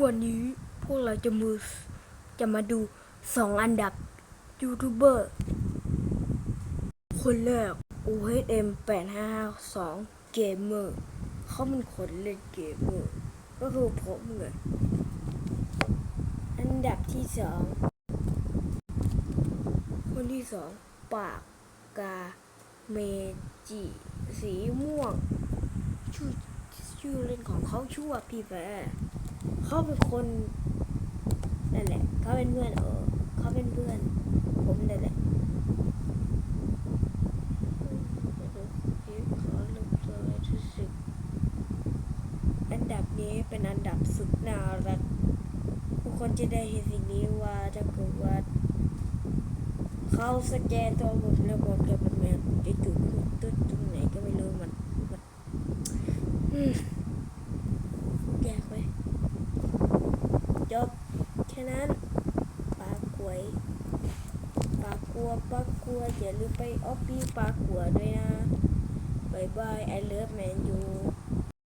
วันนี้พวกเราจะมือจะมาดูสองอันดับยูทูบเบอร์ คนแรก OHM 8552 Gamer เขาเป็นคนเล่นเกมเมอร์ก็คือผมไงอันดับที่สอง คนที่สอง ปากกาเมจิ สีม่วง ชื่อชื่อเล่นของเขาชื่อว่าพี่แฟร์ เขาเป็นคนนั่นแหละเขาเป็นเพื่อนเออเขาเป็นเพื่อน ผมนั่นแหละขอเริ่มตัวเลยที่สิบอันดับนี้เป็นอันดับสุดน่ารักทุกคนจะได้เห็นสิ่งนี้ว่าถ้าเกิดว่าเขาสแกนตัวผมแล้วบอกกับมันแมนจะจุดตึ๊ดตรงไหนก็ไม่รู้มันมันอืมแยกไว้จบะนั้นปลากวยปลากัวปลากัวอย่าลืมไปออฟฟี่ปลากัวด้วยนะบายบายไอเลิฟแมนยู